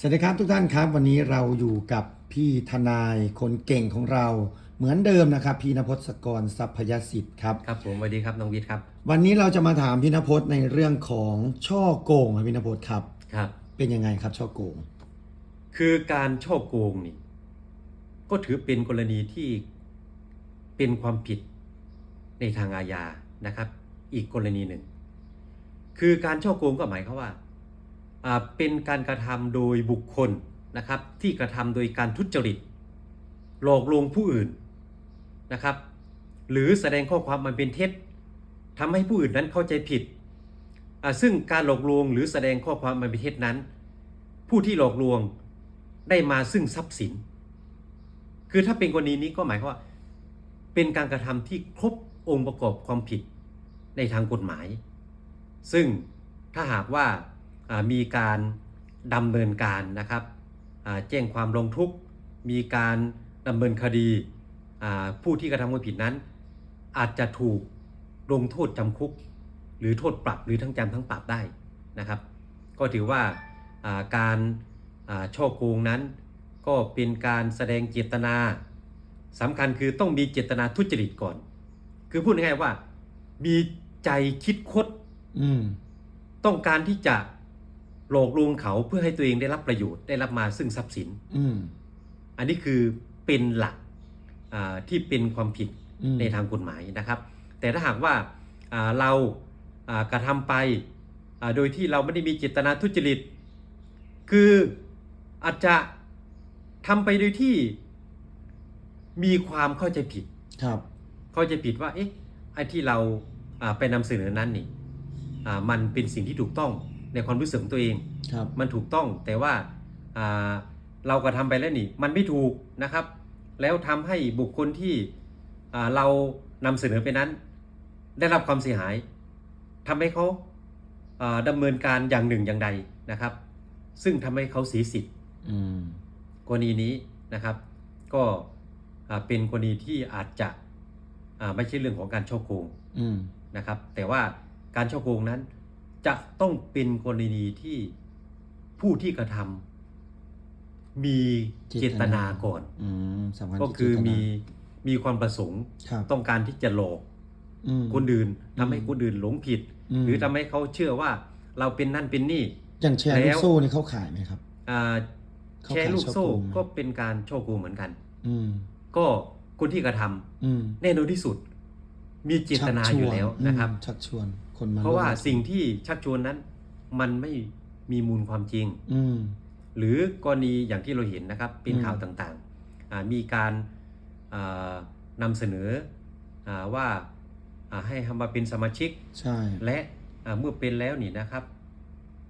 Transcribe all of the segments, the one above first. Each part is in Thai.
สวัสดีครับทุกท่านครับวันนี้เราอยู่กับพี่ทนายคนเก่งของเรา เหมือนเดิมนะครับ พี่นพศกรทรัพยสิทธิ์ครับครับผมสวัสดีครับน้องวิทย์ครับ วันนี้เราจะมาถามพี่นพศในเรื่องของช่อโกงครับพี่นพศครับ ครับ เป็นยังไงครับช่อโกง คือการช่อโกงนี่ ก็ถือเป็นกรณีที่เป็นความผิดในทางอาญานะครับ อีกกรณีหนึ่ง คือการช่อโกงก็หมายความว่าอ่า เป็นการกระทำโดยบุคคลนะครับที่กระทำโดยการทุจริต หลอกลวงผู้อื่นนะครับ หรือแสดงข้อความมันเป็นเท็จทำให้ผู้อื่นนั้นเข้าใจผิดอ่าซึ่งการหลอกลวงหรือแสดงข้อความมันเป็นเท็จนั้น ผู้ที่หลอกลวงได้มาซึ่งทรัพย์สิน คือถ้าเป็นกรณีนี้ก็หมายความว่า เป็นการกระทำที่ครบองค์ประกอบความผิดในทางกฎหมาย ซึ่งถ้าหากว่า มีการดำเนินการนะครับอ่าแจ้งความลงทุกข์มีการดำเนินคดีอ่าผู้ที่กระทำความผิดนั้น อาจจะถูกลงโทษจำคุก หรือโทษปรับหรือทั้งจำทั้งปรับได้นะครับ ก็ถือว่าอ่าการอ่าช่อโกงนั้น ก็เป็นการแสดงเจตนาสำคัญคือต้องมีเจตนาทุจริตก่อน คือพูดง่ายๆว่ามีใจคิดคดอืมต้องการที่จะ หลอกลวงเขาเพื่อให้ตัวเองได้รับประโยชน์ได้รับมาซึ่งทรัพย์สิน อืม อันนี้คือเป็นหลักอ่าที่เป็นความผิดอืม ในทางกฎหมายนะครับ แต่ถ้าหากว่าอ่าเราอ่ากระทำไปอ่าโดยที่เราไม่ได้มีเจตนาทุจริต คืออาจจะทำไปโดยที่มีความเข้าใจผิด ครับ เข้าใจผิดว่าเอ๊ะไอ้ที่เราอ่าไปนำเสนอนั้นนี่อ่ามันเป็นสิ่งที่ถูกต้อง ในความรู้สึกของตัวเองครับมันถูกต้องแต่ว่าอ่าเรากระทำไปแล้วนี่มันไม่ถูกนะครับ แล้วทำให้บุคคลที่อ่าเรานำเสนอไปนั้น ได้รับความเสียหายทำให้เขาอ่าดำเนินการอย่างหนึ่งอย่างใดนะครับ ซึ่งทำให้เขาเสียสิทธิ์อืมกรณีนี้นะครับ ก็อ่าเป็นกรณีที่อาจจะอ่าไม่ใช่เรื่องของการช่อโกงอืมนะครับ แต่ว่าการช่อโกงนั้น จะต้องเป็นกรณีที่ผู้ที่กระทำมีเจตนาก่อนอืมสำคัญก็ที่คือเจตนามีมีความประสงค์ครับต้องการที่จะหลอกอืมคนอื่นทำให้อืมคนอื่นหลงผิดมหรือทำให้เขาเชื่อว่าเราเป็นนั่นเป็นนี่อย่างแชร์ลูแล้กวโซ่นี่เขาขายไหมครับอ่าเข้าแชร์ข่ายลูกโซ่ช่อโกงไหมก็เป็นการช่อโกงเหมือนกันอืมก็คนที่กระทำอืมแน่นอนที่สุด มีเจตนาอยู่แล้วนะครับอืมชักชวน คนมาเพราะว่าร่มสิ่งที่ชักชวนนั้น มันไม่มีมูลความจริง อืมหรือกรณีอย่างที่เราเห็นนะครับ เป็นอืมข่าวต่างๆอ่ามีการอ่านำเสนออาว่าอ่าให้ทำมาเป็นสมาชิกใช่และอ่าเมื่อเป็นแล้วนี่นะครับ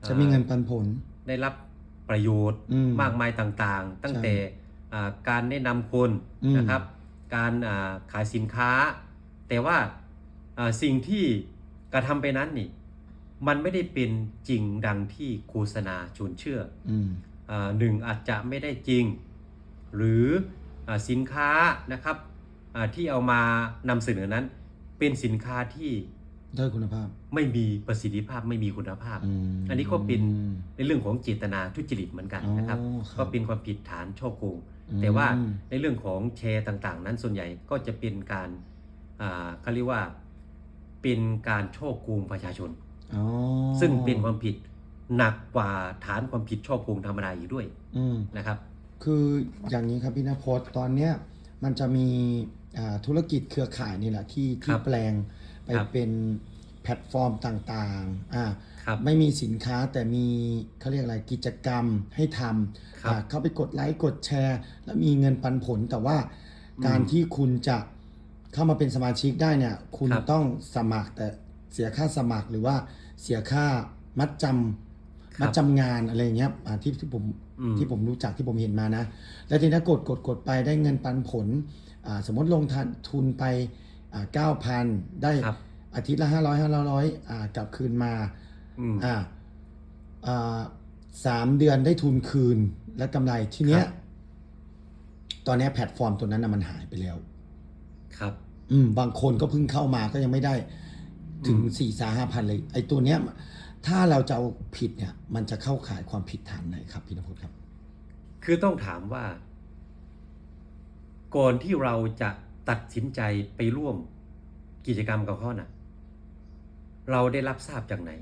จะมีเงินอ่าปันผลได้รับประโยชน์อืมมากมายต่างๆ ตั้งใช่แต่อ่าการแนะนำคนอืมนะครับ การอ่าขายสินค้า แต่ว่าอ่าสิ่งที่ กระทำไปนั้นนี่ มันไม่ได้เป็นจริงดังที่โฆษณาชวนเชื่ออืมอ่าหนึ่งอาจจะไม่ได้จริง หรืออาสินค้านะครับอ่าที่เอามานำเสนอนั้น เป็นสินค้าที่ด้อยคุณภาพ ไม่มีประสิทธิภาพไม่มีคุณภาพอืมอันนี้ก็เป็นในเรื่องของเจตนาทุจริตเหมือนกันนะครับอ๋อครับก็เป็นความผิดฐานช่อโกงอืมแต่ว่าในเรื่องของแชร์ต่าง ๆ นั้นส่วนใหญ่ก็จะเป็นการอ่าเขาเรียกว่า เป็นการช่อโกงประชาชน อ๋อซึ่งเป็นความผิดหนักกว่าฐานความผิดช่อโกงธรรมดาอีกด้วยอืม นะครับ คืออย่างนี้ครับพี่นพศตอนเนี้ยมันจะมีอ่าธุรกิจเครือข่ายนี่แหละที่คที่รับแปลงไปครับ เป็นแพลตฟอร์มต่างๆอ่าครับ ไม่มีสินค้าแต่มีเขาเรียกอะไรกิจกรรมให้ทครับำอ่าเข้าไปกดไลค์กดแชร์ แล้วมีเงินปันผลแต่ว่าอืมการที่คุณจะ เข้ามาเป็นสมาชิกได้เนี่ย คุณครับ ต้องสมัครแต่เสียค่าสมัครหรือว่าเสียค่ามัดจำครับมัดจำงานอะไรอย่างเงี้ยอ่าที่ที่ผมอืม ที่ผมรู้จักที่ผมเห็นมานะ แล้วทีนี้กดกดกดไปได้เงินปันผลอ่าสมมติลงทุนทุนไปเก้าพันได้ครับ อาทิตย์ละห้าร้อยห้าร้อยอ่ากลับคืนมา อืม อ่าอ่าสามเดือนได้ทุนคืนและกำไรทีเนี้ย ครับ ตอนเนี้ยแพลตฟอร์มตัวนั้นนะมันหายไปแล้ว ครับ อืมบางคนก็เพิ่งเข้ามาก็ยังไม่ได้ ถึงอืมสี่สาห้าพันเลย ไอ้ตัวเนี้ย ถ้าเราจะเอาผิดเนี่ย มันจะเข้าข่ายความผิดฐานไหนครับพี่นพจน์ครับ คือต้องถามว่า ก่อนที่เราจะตัดสินใจไปร่วมกิจกรรมกับเขาน่ะ เราได้รับทราบจากไหน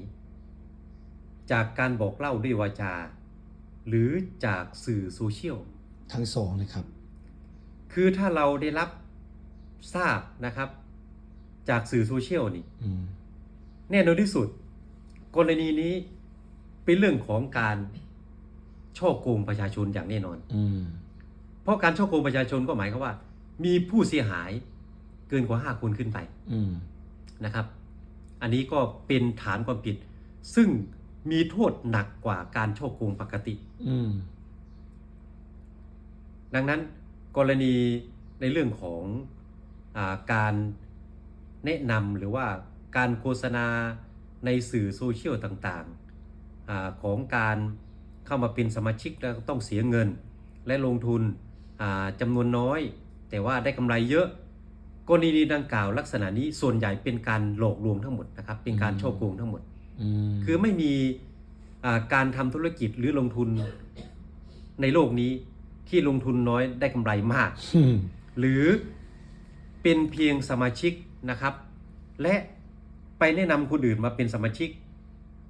จากการบอกเล่าด้วยวาจา หรือจากสื่อโซเชียล ทั้งสองเลยครับ คือถ้าเราได้รับ ทราบนะครับ จากสื่อโซเชียลนี่อืมแน่นอนที่สุด กรณีนี้เป็นเรื่องของการช่อโกงประชาชนอย่างแน่นอนอืมเพราะการช่อโกงประชาชนก็หมายความว่า มีผู้เสียหายเกินกว่าห้าคนขึ้นไปอืมนะครับ อันนี้ก็เป็นฐานความผิด ซึ่งมีโทษหนักกว่าการช่อโกงปกติอืมดังนั้นกรณีในเรื่องของอา การแนะนำหรือว่าการโฆษณาในสื่อโซเชียลต่างๆอาของการเข้ามาเป็นสมาชิกแล้วต้องเสียเงิน และลงทุนอ่าจำนวนน้อย แต่ว่าได้กำไรเยอะกรณีดังกล่าวลักษณะนี้ส่วนใหญ่เป็นการหลอกลวงทั้งหมดนะครับเป็นการอืมช่อโกงทั้งหมดอืมคือไม่มีอ่าการทำธุรกิจหรือลงทุนในโลกนี้ที่ลงทุนน้อยได้กำไรมากอืมหรือ เป็นเพียงสมาชิกนะครับ และไปแนะนำคนอื่นมาเป็นสมาชิก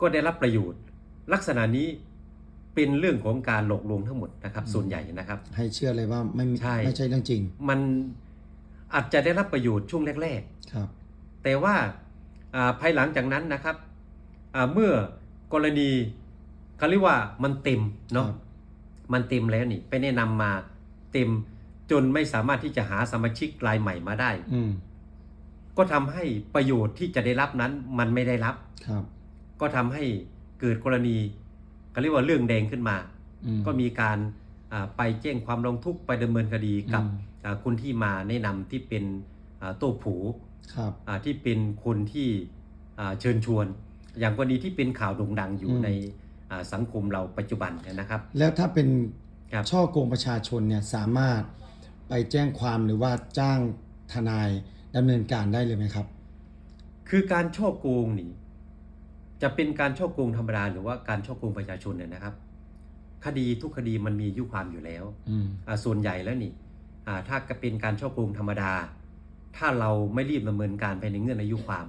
ก็ได้รับประโยชน์ ลักษณะนี้เป็นเรื่องของการหลอกลวงทั้งหมดนะครับ ส่วนใหญ่นะครับ ให้เชื่อเลยว่าไม่มีใช่ไม่ใช่เรื่องจริง มันอาจจะได้รับประโยชน์ช่วงแรกๆครับ แต่ว่าอ่าภายหลังจากนั้นนะครับอ่าเมื่อกรณีเขาเรียกว่ามันเต็มเนาะครับมันเต็มแล้วนี่ไปแนะนำมาเต็ม จนไม่สามารถที่จะหาสมาชิกรายใหม่มาได้ อืมก็ทำให้ประโยชน์ที่จะได้รับนั้นมันไม่ได้รับ ครับ ก็ทำให้เกิดกรณีเขาเรียกว่าเรื่องแดงขึ้นมา อืมก็มีการอ่าไปแจ้งความร้องทุกข์ไปดำเนินคดีกับอืมอ่าคนที่มาแนะนำที่เป็นอ่าโต้ผูครับ อ่าที่เป็นคนที่อ่าเชิญชวน อย่างกรณีที่เป็นข่าวโด่งดังอยู่อืม ในอ่าสังคมเราปัจจุบันเนี่ยนะครับ แล้วถ้าเป็นครับ ช่อโกงประชาชนเนี่ยสามารถ ไปแจ้งความหรือว่าจ้างทนายดำเนินการได้เลยไหมครับ คือการช่อโกงนี่ จะเป็นการช่อโกงธรรมดาหรือว่าการช่อโกงประชาชนเนี่ยนะครับ คดีทุกคดีมันมีอายุความอยู่แล้วอืม อ่าส่วนใหญ่แล้วนี่อ่าถ้าเป็นการช่อโกงธรรมดา ถ้าเราไม่รีบดำเนินการไปในเงื่อนอายุความ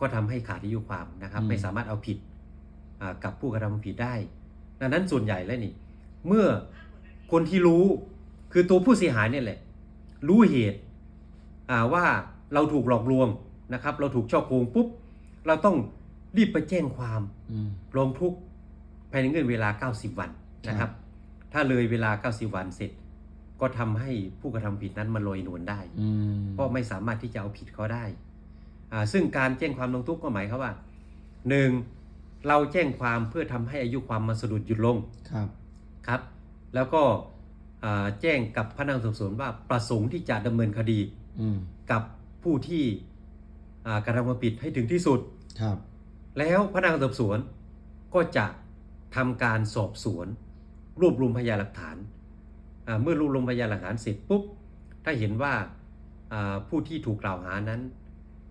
ก็ทำให้ขาดอายุความนะครับ อืม ไม่สามารถเอาผิดอ่ากับผู้กระทำความผิดได้ ดังนั้นส่วนใหญ่แล้วนี่ เมื่อคนที่รู้ คือตัวผู้เสียหายเนี่ยแหละ รู้เหตุอ่าว่าเราถูกหลอกลวงนะครับ เราถูกช่อโกงปุ๊บ เราต้องรีบไปแจ้งความอืมร้องทุกข์ภายในเงื่อนเวลา 90 วันนะคครัรับบถ้าเลยเวลา 90 วันเสร็จ ก็ทำให้ผู้กระทำผิดนั้นมันลอยนวลได้อืมเพราะไม่สามารถที่จะเอาผิดเขาได้อ่าซึ่งการแจ้งความร้องทุกข์ก็หมายความว่าหนึ่งเราแจ้งความเพื่อทำให้อายุความมันสะดุดหยุดลงครับครับ แล้วก็อ่า แจ้งกับพนักงานสอบสวนว่าประสงค์ที่จะดำเนินคดีอืมกับผู้ที่อ่ากระทำความผิดให้ถึงที่สุดครับ แล้วพนักงานสอบสวนก็จะทำการสอบสวน รวบรวมพยานหลักฐานอ่าเมื่อรวบรวมพยานหลักฐานเสร็จปุ๊บถ้าเห็นว่าอ่าผู้ที่ถูกกล่าวหานั้น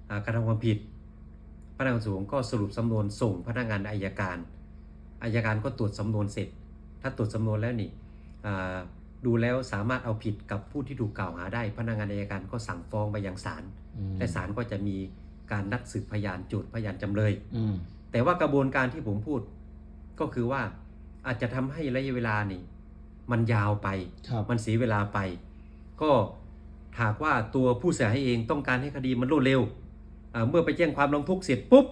อ่ากระทำความผิด พนักงานสอบสวนก็สรุปสำนวนส่งพนักงานอายการอายการก็ตรวจสำนวนเสร็จ ถ้าตรวจสำนวนแล้วนี่อ่า ดูแล้วสามารถเอาผิดกับผู้ที่ถูกกล่าวหาได้ พนักงานอายการก็สั่งฟ้องไปยังศาลอืมและศาลก็จะมีการนัดสืบพยานโจทย์พยานจำเลยอืมแต่ว่ากระบวนการที่ผมพูด ก็คือว่าอาจจะทำให้ระยะเวลานี่ มันยาวไปครับมันเสียเวลาไป ก็หากว่าตัวผู้เสียหายเองต้องการให้คดีมันรวดเร็วอ่าเมื่อไปแจ้งความร้องทุกข์เสร็จปุ๊บ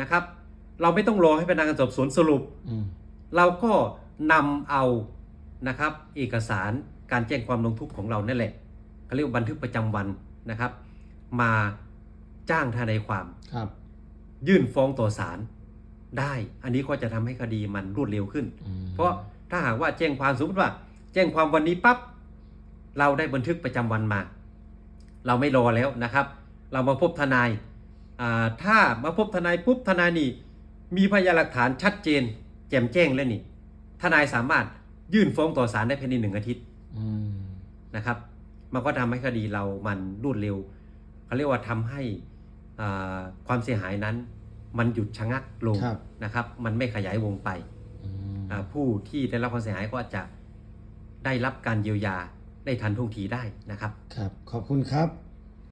นะครับ เราไม่ต้องรอให้พนักงานสอบสวนสรุปอืมเราก็นำเอา นะครับ เอกสารการแจ้งความร้องทุกข์ของเรานั่นแหละเขาเรียกว่าบันทึกประจำวันนะครับ มาจ้างทนายความครับ ยื่นฟ้องต่อศาลได้ อันนี้ก็จะทำให้คดีมันรวดเร็วขึ้นอืมเพราะถ้าหากว่าแจ้งความสมมติว่า แจ้งความวันนี้ปั๊บเราได้บันทึกประจำวันมา เราไม่รอแล้วนะครับ เรามาพบทนายอ่าถ้ามาพบทนายปุ๊บทนายนี่มีพยานหลักฐานชัดเจน แจ่มแจ้งแล้วนี่ ทนายสามารถ ยื่นฟ้องต่อศาลได้ภายในหนึ่งอาทิตย์อืมนะครับ มันก็ทำให้คดีเรามันรวดเร็วเขาเรียกว่าทำให้อ่าความเสียหายนั้น มันหยุดชะงักลงครับนะครับ มันไม่ขยายวงไปอืมอ่าผู้ที่ได้รับความเสียหายก็จะได้รับการเยียวยาได้ทันท่วงทีได้นะครับ ครับ ขอบคุณครับ